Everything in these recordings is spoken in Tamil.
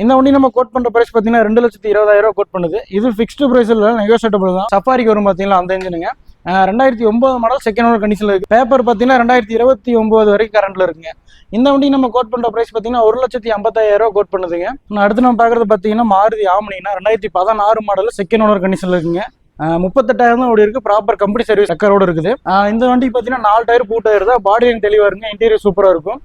இந்த வண்டி நம்ம கோட் பண்ற பிரைஸ் பார்த்தீங்கன்னா ரெண்டு லட்சத்தி இருபதாயிரம் ரூபாய் கோட் பண்ணுது. இது ஃபிக்ஸ்டு ப்ரைஸில் நெகோசியேட்டபிள் தான். சஃபாரிக்கு வரும் பார்த்தீங்கன்னா அந்த இன்ஜினுங்க ரெண்டாயிரத்தி ஒன்பது மாடல் செகண்ட் ஓனர் கண்டிஷனில் இருக்கு. பேப்பர் பார்த்தீங்கன்னா ரெண்டாயிரத்தி இருபத்தி ஒன்பது வரைக்கும் கரண்ட்ல இருக்குங்க. இந்த வண்டி நம்ம கோட் பண்ற பிரைஸ் பார்த்தீங்கன்னா ஒரு லட்சத்தி ஐம்பத்தாயிரம் ரூபாய் கோட் பண்ணுதுங்க. அடுத்து நம்ம பார்க்கறது பார்த்தீங்கன்னா மாருதி ஆம்னினா ரெண்டாயிரத்தி பதினாறு மாடல் செகண்ட் ஓனர் கண்டிஷனில் இருக்குங்க. முப்பத்தெட்டாயிரம் தான் ஓடி இருக்கு. ப்ராப்பர் கம்பெனி சர்வீஸ் சக்கரோட இருக்குது. இந்த வண்டி பார்த்தீங்கன்னா நாலு டயர் பூ டயர் தான். பாடி லைன் தெளிவாக இருக்குங்க. இன்டீரியர் சூப்பராக இருக்கும்.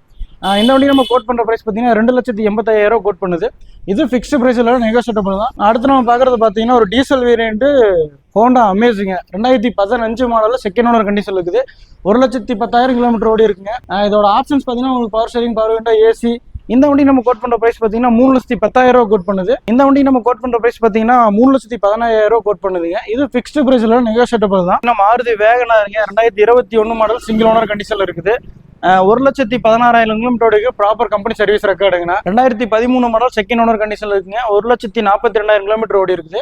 இந்த வண்டி நம்ம கோட் பண்ற பிரைஸ் பார்த்தீங்கன்னா ரெண்டு லட்சத்தி எண்பத்தாயிரம் ரூபாய் கோட் பண்ணுது. இது ஃபிக்ஸ்டு பிரைஸ் இல்லை நெகோசியேட்டபிள் தான். அடுத்து நம்ம பார்க்குறது பார்த்தீங்கன்னா ஒரு டீசல் வேரியன்ட் ஹோண்டா அமேசிங்க ரெண்டாயிரத்தி பதினஞ்சு மாடலில் செகண்ட் ஓனர் கண்டிஷன் இருக்குது. ஒரு லட்சத்தி பத்தாயிரம் கிலோமீட்டர் ஓடி இருக்குங்க. இதோட ஆப்ஷன்ஸ் பார்த்தீங்கன்னா உங்களுக்கு power steering power window AC இந்த வண்டி நம்ம கோட் பண்ற பிரைஸ் பார்த்தீங்கன்னா மூணு லட்சத்தி பத்தாயிரம் ரூபாய் கோட் பண்ணுது. இந்த வண்டி நம்ம கோட் பண்ற பிரைஸ் பார்த்தீங்கன்னா மூணு லட்சத்தி பதினாயிரம் ரூபாய் கோட் பண்ணுதுங்க. இது ஃபிக்ஸ்டு பிரைஸ்ல நெகோசியேட்டபிள் தான். நம்ம ஆறுதி வேகனாருங்க. ரெண்டாயிரத்தி இருபத்தி ஒன்று மாடல் சிங்கிள் ஓனர் கண்டிஷன்ல இருக்குது. ஒரு லட்சத்தி பதினாறாயிரம் கிலோமீட்டருக்கு ப்ராப்பர் கம்பெனி சர்வீஸ் ரெக்கார்டுங்கண்ணா ரெண்டாயிரத்தி பதிமூணு மாடல் செகண்ட் ஓனர் கண்டிஷன் இருக்குங்க. ஒரு லட்சத்தி நாற்பத்தி ரெண்டாயிரம் கிலோமீட்டர் ஓடி இருக்குது.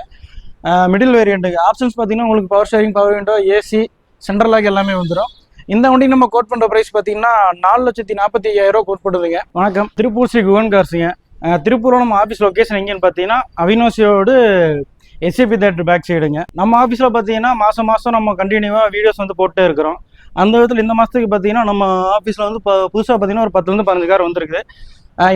மிடில் வேரியண்ட்டுக்கு ஆப்ஷன்ஸ் பார்த்தீங்கன்னா உங்களுக்கு power steering power window AC central lock எல்லாமே வந்துடும் இந்த வண்டி நம்ம கோட் பண்ணுற ப்ரைஸ் பார்த்தீங்கன்னா நாலு லட்சத்தி நாற்பத்தி ஐயாயிரம் ரூபா கோட் பண்ணுதுங்க வணக்கம். திருப்பூர் ஸ்ரீ குகன் கார்ஸுங்க. திருப்பூரில் நம்ம ஆஃபீஸ் லொக்கேஷன் எங்கேன்னு பார்த்தீங்கன்னா அவினோசியோடு எஸ்சிபி தேட்டர் பேக் சைடுங்க நம்ம ஆஃபீஸில் பார்த்தீங்கன்னா மாதம் மாதம் நம்ம கண்டினியூவாக வீடியோஸ் வந்து போட்டே இருக்கிறோம். அந்த விதத்தில் இந்த மாதத்துக்கு பார்த்தீங்கன்னா நம்ம ஆஃபீஸில் வந்து இப்போ புதுசாக பார்த்தீங்கன்னா ஒரு பத்துலேருந்து பதினஞ்சு கார் வந்திருக்குது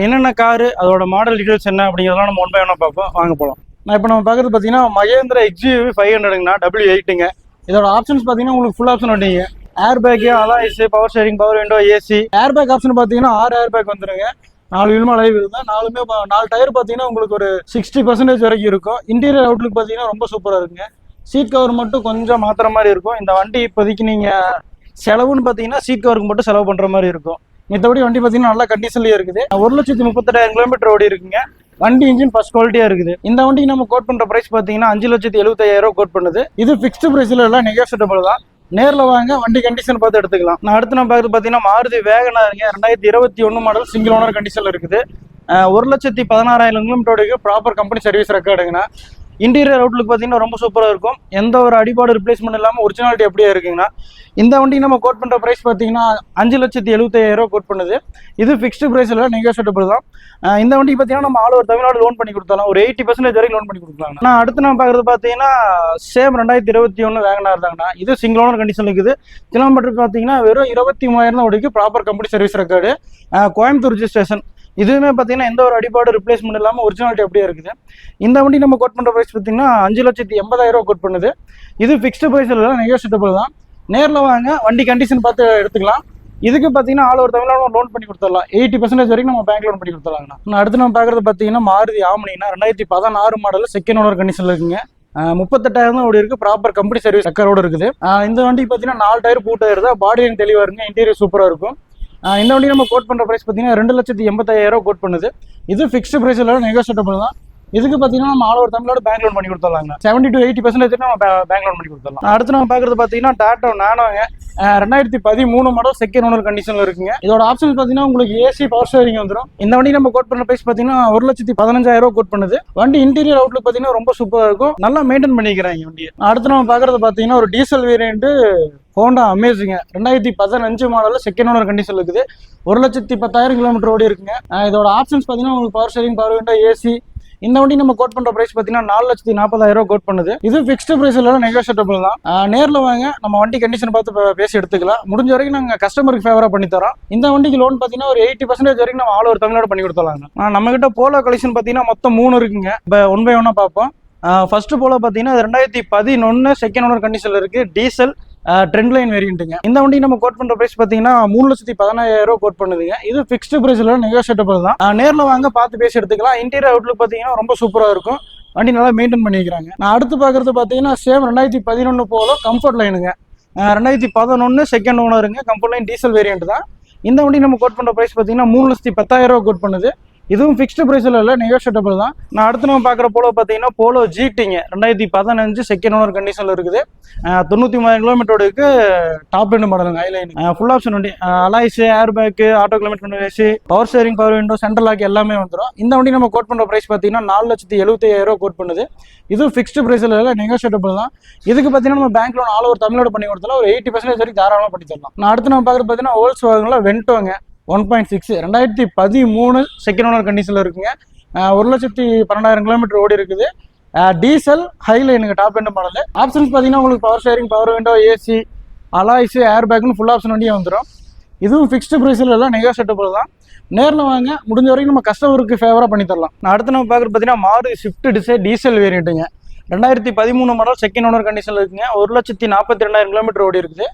என்னென்ன காரு அதோட மாடல் டீட்டெயில்ஸ் என்ன அப்படிங்கிறதெல்லாம் நம்ம ஒன் பை ஒன்னாக பார்ப்போம். வாங்க போகலாம் நான் இப்போ நம்ம பார்க்குறது பார்த்தீங்கன்னா மகேந்திர எக்ஸ்யூவி ஃபைவ் ஹண்ட்ரடுங்கண்ணா டபிள்யூ எயிட்டுங்க இதோட ஆப்ஷன்ஸ் பார்த்தீங்கன்னா உங்களுக்கு ஃபுல் ஆப்ஷன் வந்தீங்க air bag alloys power steering power window AC air bag option பார்த்தீங்கன்னா ஆறு ஏர் பேக் வந்துருங்க. நாலு வில்மா லைவ் இருந்தால் நாலுமே நாலு டயர் பார்த்தீங்கன்னா உங்களுக்கு ஒரு சிக்ஸ்டி பர்சன்டேஜ் வரைக்கும் இருக்கும். இன்டீரியர் அவுட்லுக் பார்த்தீங்கன்னா ரொம்ப சூப்பராக இருக்குங்க. சீட் கவர் மட்டும் கொஞ்சம் மாத்திர மாதிரி இருக்கும். இந்த வண்டி இப்போதைக்கு நீங்கள் செலவுன்னு பார்த்தீங்கன்னா சீட் கவருக்கு மட்டும் செலவு பண்ணுற மாதிரி இருக்கும். மத்தபடி வண்டி பார்த்தீங்கன்னா நல்ல கண்டிஷன்லேயே இருக்குது. ஒரு லட்சத்தி முப்பத்தெட்டாயிரம் கிலோமீட்டர் ஓடி இருக்குங்க. வண்டி இன்ஜின் ஃபர்ஸ்ட் குவாலிட்டியா இருக்குது. இந்த வண்டிக்கு நம்ம கோட் பண்ற பிரைஸ் பாத்தீங்கன்னா அஞ்சு லட்சத்தி எழுபத்தாயிரம் ரூபாய் கோட் பண்ணுது. இது ஃபிக்ஸ்டு பிரைஸ்ல எல்லாம் நெகோசியபிள் தான். நேரில் வாங்க வண்டி கண்டிஷன் பார்த்து எடுத்துக்கலாம். நான் அடுத்து நம்ம பார்த்து பார்த்தீங்கன்னா மாருதி வேகனாருங்க ரெண்டாயிரத்தி இருபத்தி ஒன்று மாடல் சிங்கிள் ஓனர் கண்டிஷனில் இருக்குது. ஒரு லட்சத்தி பதினாறாயிரம் கிலோமீட்டருக்கு ப்ராப்பர் கம்பெனி சர்வீஸ் ரெக்கார்டுங்கண்ணா இன்டீரியர் அவுட்லுக் பார்த்தீங்கன்னா ரொம்ப சூப்பராக இருக்கும். எந்த ஒரு அடிபாடு ரிப்ளேஸ்மெண்ட் இல்லாமல் ஒரிஜினாலிட்டி அப்படியே இருக்குங்கன்னா இந்த வண்டி நம்ம கோட் பண்ணுற ப்ரைஸ் பார்த்தீங்கன்னா அஞ்சு லட்சத்தி எழுபத்தாயிரம் ரூபா கோட் பண்ணுது. இது ஃபிக்ஸ்டு ப்ரைஸில் நெகோசியபிள் தான். இந்த வண்டி பார்த்தீங்கன்னா நம்ம ஆல் ஓவர் தமிழ்நாடு லோன் பண்ணி கொடுத்தாலும் ஒரு எயிட்டி பர்சன்டேஜ் வரைக்கும் லோன் பண்ணி கொடுக்கலாம் நான் அடுத்து நம்ம பார்க்குறது பார்த்தீங்கன்னா சேம் ரெண்டாயிரத்தி இருபத்தி ஒன்று வேகனாக இருந்தாங்கன்னா இது சிங்கிள் ஓனர் கண்டிஷன் இருக்குது. கிலோமீட்டர் பார்த்தீங்கன்னா வெறும் இருபத்தி மூவாயிரம் தான் ஓடிக்கு. Proper company service record Coimbatore registration இதுவுமே பார்த்தீங்கன்னா எந்த ஒரு அடிபாடு ரிப்ளேஸ்மெண்ட் இல்லாமல் ஒரிஜினாலிட்டி அப்படியே இருக்குது. இந்த வண்டி நம்ம கோட் பண்ணுற ப்ரைஸ் பார்த்தீங்கன்னா அஞ்சு லட்சத்தி எண்பதாயிரம் கோட் பண்ணுது. இது ஃபிக்ஸ்டு ப்ரைஸில் இல்லை நெகோசியபிள் தான். நேரில் வாங்க வண்டி கண்டிஷன் பார்த்து எடுத்துக்கலாம். இதுக்கு பார்த்தீங்கன்னா ஆல் ஒரு தமிழ்நாடு லோன் பண்ணி கொடுத்துடலாம். எயிட்டி பர்சன்டேஜ் வரைக்கும் நம்ம பேங்க் லோன் பண்ணி கொடுத்துடலாங்கண்ணா. அடுத்து நம்ம பார்க்குறது பார்த்தீங்கன்னா மாருதி ஆம்னினா ரெண்டாயிரத்தி பதினாறு மாடல் செகண்ட் ஓனர் கண்டிஷனில் இருக்குங்க. முப்பத்தெட்டாயிரம் தான் ஓடி இருக்கு. ப்ராப்பர் கம்பெனி சர்வீஸ் சக்கரோடு இருக்குது. இந்த வண்டி பார்த்தீங்கன்னா நாலு டயர் பூ டயர் தான். பாடி லைன் தெளிவாக இருக்குங்க. இன்டீரியர் சூப்பராக இருக்கும். இந்த வண்டி நம்ம கோட் பண்ணுற ப்ரைஸ் பார்த்தீங்கன்னா ரெண்டு லட்சத்தி எண்பத்தாயிரம் ரூபா கோட் பண்ணுது. இது ஃபிக்ஸ்டு ப்ரைஸ் இல்லை தான். இதுக்கு பார்த்தீங்கன்னா நம்ம all over Tamil Nadu bank loan பண்ணி கொடுத்துடலாங்க. செவன்டி டு எயிட்டி பர்சன்டேஜ் நம்ம பேங்க் லோன் பண்ணி கொடுத்துடலாம். அடுத்து நம்ம பார்க்குறது பார்த்தீங்கன்னா டாட்டா நானோங்க ரெண்டாயிரத்தி பதிமூணு மாடல் செகண்ட் ஓனர் கண்டிஷனில் இருக்குங்க. இதோட ஆப்ஷன் பார்த்தீங்கன்னா உங்களுக்கு ஏசி பவர் ஸ்டேரிங் வந்துடும் இந்த வண்டி நம்ம கோட் பண்ண பிரைஸ் பார்த்தீங்கன்னா ஒரு லட்சத்தி பதினஞ்சாயிரம் ரூபா கோட் பண்ணுது. வண்டி இன்டீரியர் அவுட்லுக் பார்த்தீங்கன்னா ரொம்ப சூப்பராக இருக்கும். நல்லா மெயின்டைன் பண்ணிக்கிறாங்க வண்டியை. அடுத்து நம்ம பார்க்குறது பார்த்தீங்கன்னா ஒரு டீசல் வேரியன்ட் ஹோண்டா அமேசிங்க ரெண்டாயிரத்தி பதினஞ்சு மாடலில் செகண்ட் ஓனர் கண்டிஷன் இருக்குது. ஒரு லட்சத்தி பத்தாயிரம் கிலோமீட்டர் ஓடி இருக்குங்க. இதோட ஆப்ஷன்ஸ் பார்த்தீங்கன்னா உங்களுக்கு power steering power window AC இந்த வண்டி நம்ம கோட் பண்ற பிரைஸ் பார்த்தீங்கன்னா நாலு லட்சத்தி நாற்பதாயிரம் ரூபாய் கோட் பண்ணுது. இது ஃபிக்ஸ்டு பிரைஸ் எல்லாம் நெகோசியபிள் தான். நேரில் நேர்ல வாங்க நம்ம வண்டி கண்டிஷன் பார்த்து பேசி எடுத்துக்கலாம். முடிஞ்ச வரைக்கும் நாங்க கஸ்டமருக்கு ஃபேவரா பண்ணி தரோம். இந்த வண்டிக்கு லோன் பார்த்தீங்கன்னா ஒரு எயிட்டி பர்சன்டேஜ் வரைக்கும் நம்ம ஆல் ஒரு தமிழ்நாடு பண்ணி கொடுத்துலாங்க நம்ம கிட்ட போலோ கலெக்ஷன் பார்த்தீங்கன்னா மொத்தம் மூணு இருக்குங்க. இப்போ ஒன் பை ஒன்னா பார்ப்போம். ஃபர்ஸ்ட் போல பார்த்தீங்கன்னா அது ரெண்டாயிரத்தி பதினொன்று செகண்ட் ஓனர் கண்டிஷனில் இருக்குது டீசல் ட்ரெண்ட் லைன் வேரியண்ட்டுங்க இந்த வண்டி நம்ம கோட் பண்ணுற ப்ரைஸ் பார்த்தீங்கன்னா மூணு லட்சத்தி பதினாயிரம் ரூபா கோட் பண்ணுதுங்க. இது ஃபிக்ஸ்டு ப்ரைஸில் நெகோசியபிள் தான். நேரில் வாங்க பார்த்து பேசி எடுத்துக்கலாம். இன்டீரியர் அவுட்லுக் பார்த்தீங்கன்னா ரொம்ப சூப்பராக இருக்கும். வண்டி நல்லா மெயின்டைன் பண்ணிக்கிறாங்க. நான் அடுத்து பார்க்கறது பார்த்தீங்கன்னா சேம் ரெண்டாயிரத்தி பதினொன்று போல கம்ஃபர்ட் லைனுங்க ரெண்டாயிரத்தி பதினொன்று செகண்ட் ஓனருங்க கம்ஃபர்ட் லைன் டீசல் வேரியண்ட் தான். இந்த வண்டி நம்ம கோட் பண்ணுற ப்ரைஸ் பார்த்தீங்கன்னா மூணு லட்சத்தி பத்தாயிரம் ரூபா கோட் பண்ணுது. இதுவும் ஃபிக்ஸ்டு ப்ரைஸில் இல்லை நெகோஷியபிள் தான். நான் அடுத்து நம்ம பார்க்குற போலோ பார்த்தீங்கன்னா போலோ ஜிடிங்க ரெண்டாயிரத்தி பதினஞ்சு செகண்ட் ஓனர் கண்டிஷனில் இருக்குது. தொண்ணூற்றி மூவாயிரம் கிலோமீட்டருக்கு டாப் ரெண்டு மாடலுங்க ஐலைன் ஃபுல் ஆப்ஷன் வண்டி. Alloys air bag auto kilometre AC power steering power window central lock எல்லாமே வந்துடும் இந்த வண்டி நம்ம கோட் பண்ணுற ப்ரைஸ் பார்த்தீங்கன்னா நாலு லட்சத்தி எழுபத்தையாயிரம் ரூபா கோட் பண்ணுது. இதுவும் ஃபிக்ஸ்டு ப்ரைஸில் இல்லை நெகோஷியபிள் தான். இதுக்கு பார்த்தீங்கன்னா நம்ம bank loan all over Tamil Nadu பண்ணி கொடுத்தாலும் ஒரு எயிட்டி பர்சன்டேஜ் வரைக்கும் தாராளமாக பண்ணி தரலாம். நான் அடுத்து நம்ம பார்க்குறது பார்த்தீங்கன்னா ஹோல்ஸ் வாகனில் வென்டோங்க ஒன் பாயிண்ட் சிக்ஸ் ரெண்டாயிரத்தி பதிமூணு செகண்ட் ஓனர் கண்டிஷனில் இருக்குங்க. ஒரு லட்சத்தி பன்னெண்டாயிரம் கிலோமீட்டர் ஓடி இருக்குது. டீசல் ஹைலைனுங்க டாப் எண்ட் மாடல் ஆப்ஷன்ஸ் பார்த்தீங்கன்னா உங்களுக்கு power steering power window AC alloys air பேக்னு full option வண்டியே வந்துடும் இதுவும் ஃபிக்ஸ்டு ப்ரைஸில் எல்லாம் நெகோசியேட்டபிள் தான். நேரில் வாங்க முடிஞ்ச வரைக்கும் நம்ம கஸ்டமருக்கு ஃபேவராக பண்ணி தரலாம். நான் அடுத்து நம்ம பார்க்குறது பார்த்தீங்கன்னா மாறு ஸ்விஃப்ட் டிசைர் டீசல் வேரியண்ட்டுங்க ரெண்டாயிரத்தி பதிமூணு மாடல் செகண்ட் ஓனர் கண்டிஷனில் இருக்குங்க. ஒரு லட்சத்தி நாற்பத்தி ரெண்டாயிரம் கிலோமீட்டர் ஓடி இருக்குது.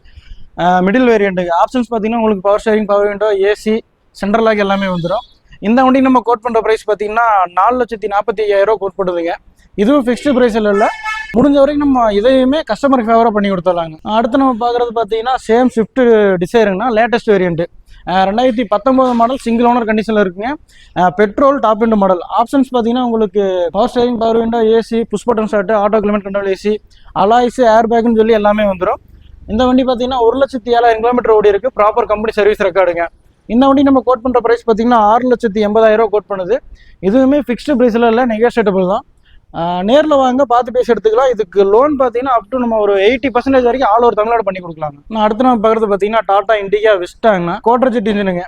மிடில் வேரியண்ட்டுங்க ஆப்ஷன்ஸ் பார்த்தீங்கன்னா உங்களுக்கு power steering power window AC central lock எல்லாமே வந்துடும் இந்த வண்டி நம்ம கோட் பண்ணுற ப்ரைஸ் பார்த்தீங்கன்னா நாலு லட்சத்தி நாற்பத்தி ஐயாயிரம் ரூபா கோட் பண்ணுதுங்க இதுவும் ஃபிக்ஸ்டு ப்ரைஸில் இல்லை. முடிஞ்ச வரைக்கும் நம்ம இதையுமே கஸ்டமருக்கு ஃபேவராக பண்ணி கொடுத்துடலாங்க. அடுத்து நம்ம பார்க்குறது பார்த்தீங்கன்னா சேம் ஸ்விஃப்ட் டிசைருங்கன்னா லேட்டஸ்ட் வேரியண்ட்டு ரெண்டாயிரத்தி பத்தொம்போது மாடல் சிங்கிள் ஓனர் கண்டிஷனில் இருக்குங்க. Petrol top end model options பார்த்தீங்கன்னா உங்களுக்கு power steering power window AC push button auto climate control AC alloys air பேக்குன்னு சொல்லி எல்லாமே வந்துடும் இந்த வண்டி பார்த்தீங்கன்னா ஒரு லட்சத்தி ஏழாயிரம் கிலோமீட்டர் ஓடி இருக்கு. ப்ராப்பர் கம்பெனி சர்வீஸ் ரெக்கார்டுங்க இந்த வண்டி நம்ம கோட் பண்ணுற ப்ரைஸ் பார்த்தீங்கன்னா ஆறு லட்சத்தி எண்பதாயிரம் ரூபா கோட் பண்ணுது. இதுவுமே ஃபிக்ஸ்டு ப்ரைஸில் இல்லை நெகோஷியேட்டபிள் தான். நேரில் வாங்க பார்த்து பேசி எடுத்துக்கலாம். இதுக்கு லோன் பார்த்தீங்கன்னா அப் டு நம்ம ஒரு எயிட்டி பர்சன்டேஜ் வரைக்கும் ஆல் ஓவர் தமிழ்நாடு பண்ணி கொடுக்கலாங்க. நான் அடுத்து நம்ம பார்க்குறது பார்த்தீங்கன்னா டாடா இண்டிகா விஸ்டாங்கண்ணா கோட்ரஜெட் இன்ஜினுங்க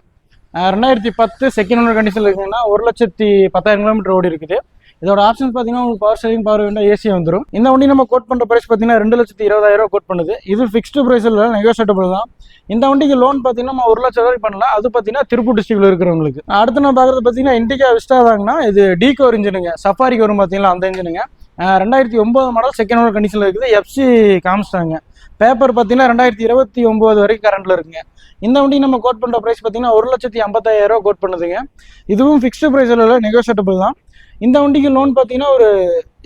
ரெண்டாயிரத்தி பத்து செகண்ட் ஹண்ட்ரட் கண்டிஷன் இருக்குங்கன்னா ஒரு லட்சத்தி பத்தாயிரம் கிலோமீட்டர் ஓடி இருக்குது. இதோட ஆப்ஷன்ஸ் பார்த்தீங்கன்னா உங்களுக்கு power steering power window AC வந்துடும் இந்த வண்டி நம்ம கோட் பண்ணுற ப்ரைஸ் பார்த்தீங்கன்னா ரெண்டு லட்சத்தி இருபதாயிரம் கோட் பண்ணுது. இது ஃபிக்ஸ்டு ப்ரைஸில் நெகோசியேட்டபிள் தான். இந்த வண்டிக்கு லோன் பார்த்தீங்கன்னா நம்ம ஒரு லட்சம் ரூபாய் பண்ணலாம். அது பார்த்தீங்கன்னா திருப்பூர் டிஸ்ட்ரிக்ட்ல இருக்கிறவங்களுக்கு. அடுத்து நான் பார்க்குறது பார்த்தீங்கன்னா இண்டிகா விஸ்டா தாங்கன்னா இது டீகோர் இன்ஜினுங்க சஃபாரிக்கு வரும் பார்த்தீங்களா அந்த இன்ஜினுங்க ரெண்டாயிரத்தி ஒம்பது மாடல் செகண்ட் ஓனர் கண்டிஷனில் இருக்குது. எஃப்சி காமிச்சிட்டாங்க. பேப்பர் பார்த்தீங்கன்னா ரெண்டாயிரத்தி இருபத்தி ஒம்பது வரைக்கும் கரண்டில் இருக்குங்க. இந்த வண்டி நம்ம கோட் பண்ணுற ப்ரைஸ் பார்த்தீங்கன்னா ஒரு லட்சத்தி ஐம்பத்தாயிரம் ரூபா கோட் பண்ணுதுங்க. இதுவும் ஃபிக்ஸ்டு ப்ரைஸில் இல்லை நெகோசியேட்டபிள் தான். இந்த வண்டிக்கு லோன் பார்த்தீங்கன்னா ஒரு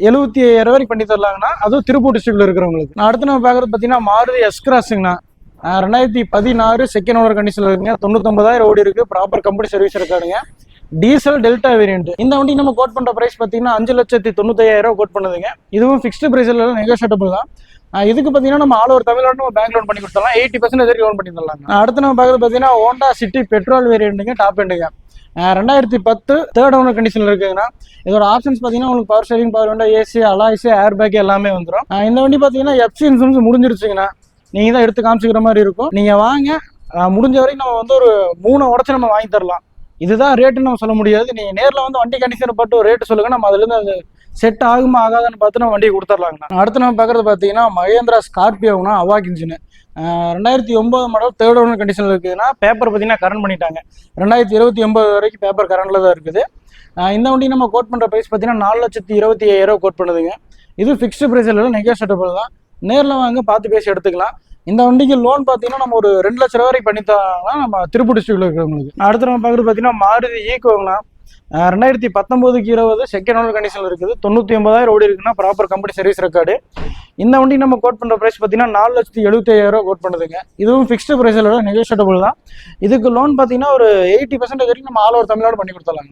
எழுபத்தி ஐயாயிரம் வரைக்கும் பண்ணி தரலாங்கண்ணா. அதுவும் திருப்பூர் டிஸ்ட்ரிக்டில் இருக்கிறவங்களுக்கு. நான் அடுத்து நம்ம பார்க்குறது பார்த்தீங்கன்னா மாருதி எஸ்கிராஸுங்கண்ணா ரெண்டாயிரத்தி பதினாறு செகண்ட் ஓனர் கண்டிஷனில் இருக்குங்க. தொண்ணூத்தொம்பதாயிரம் ஓடி இருக்குது ப்ராப்பர் கம்பெனி சர்வீஸ் இருக்காருங்க. டீசல் டெல்டா வேரியன்ட் இந்த வண்டி நம்ம கோட் பண்ற பிரைஸ் பார்த்தீங்கன்னா அஞ்சு லட்சத்தி தொண்ணூத்தாயிரம் கோட் பண்ணுதுங்க. இதுவும் ஃபிக்ஸ்டு பிரைஸ்ல நெகோஷியேட்டபிள் தான். இதுக்கு பார்த்தீங்கன்னா நம்ம ஆல் ஓவர் தமிழ்நாடு நம்ம பேங்க் லோன் பண்ணி கொடுத்தலாம் எயிட்டி பர்சன்ட் வரைக்கும் லோன் பண்ணி தரலாம் அடுத்து நம்ம பார்க்குறது பார்த்தீங்கன்னா ஹோண்டா சிட்டி பெட்ரோல் வேரியண்ட்டுங்க டாப் எண்டுங்க ரெண்டாயிரத்தி பத்து தேர்ட் ஓனர் கண்டிஷனில் இருக்குதுன்னா இதோட ஆப்ஷன்ஸ் பார்த்தீங்கன்னா உங்களுக்கு power steering power window AC alloys air bag எல்லாமே வந்துடும் இந்த வண்டி பார்த்தீங்கன்னா எஃப்சி இன்சூரன்ஸ் முடிஞ்சிருச்சுங்கண்ணா நீங்கள் தான் எடுத்து காமிச்சிக்கிற மாதிரி இருக்கும். நீங்கள் வாங்க. முடிஞ்ச வரைக்கும் நம்ம வந்து ஒரு மூணு உடச்சி நம்ம வாங்கி தரலாம். இதுதான் ரேட்டுன்னு நம்ம சொல்ல முடியாது. நீங்கள் நேரில் வந்து வண்டி கண்டிஷனை பட்டு ஒரு ரேட்டு சொல்லுங்க நம்ம அதுலேருந்து அது செட் ஆகுமா ஆகாதான்னு பார்த்து நம்ம வண்டியை கொடுத்துர்லாங்கண்ணா. அடுத்து நம்ம பார்க்குறது பார்த்தீங்கன்னா மகேந்திரா ஸ்கார்பியோனா அவாக் இன்ஜின் ரெண்டாயிரத்தி ஒன்பது மாடல் தேர்ட் ஓனர் கண்டிஷனில் இருக்குதுன்னா பேப்பர் பார்த்தீங்கன்னா கரண்ட் பண்ணிட்டாங்க. ரெண்டாயிரத்தி இருபத்தி ஒன்பது வரைக்கும் பேப்பர் கரண்டில் தான் இருக்குது. இந்த வண்டி நம்ம கோட் பண்ணுற ப்ரைஸ் பார்த்தீங்கன்னா நாலு லட்சத்தி இருபத்தி ஐயாயிரம் கோட் பண்ணுதுங்க. இது ஃபிக்ஸ்டு ப்ரைஸ் இல்லை நெகோசியேட்டபிள் தான். நேரில் வாங்க பார்த்து பேசி எடுத்துக்கலாம். இந்த வண்டிக்கு லோன் பார்த்தீங்கன்னா நம்ம ஒரு ரெண்டு லட்ச ரூபா வரைக்கும் நம்ம திருப்பூர் டிஸ்ட்ரிக்ட்ல இருக்கிறவங்களுக்கு. அடுத்து நம்ம பார்க்குறது பார்த்தீங்கன்னா மாருதி ஈக்கோங்கண்ணா வாங்கலாம் ரெண்டாயிரத்தி பத்தொம்போதுக்கு இருபது செகண்ட் ஓனர் கண்டிஷனில் இருக்குது. தொண்ணூற்றி ஒன்பதாயிரம் ஓடி இருக்குன்னா ப்ராப்பர் கம்பெனி சர்வீஸ் ரெக்கார்டு இந்த வண்டி நம்ம கோட் பண்ணுற ப்ரைஸ் பார்த்தீங்கன்னா நாலு லட்சத்தி எழுபத்தி கோட் பண்ணுதுங்க. இதுவும் ஃபிக்ஸ்டு ப்ரைஸில் நெகோஷியபிள் தான். இதுக்கு லோன் பார்த்தீங்கன்னா ஒரு எயிட்டி பர்சன்டேஜ் வரைக்கும் நம்ம ஆல் ஓவர் தமிழ்நாடு பண்ணி கொடுத்துடலாங்க.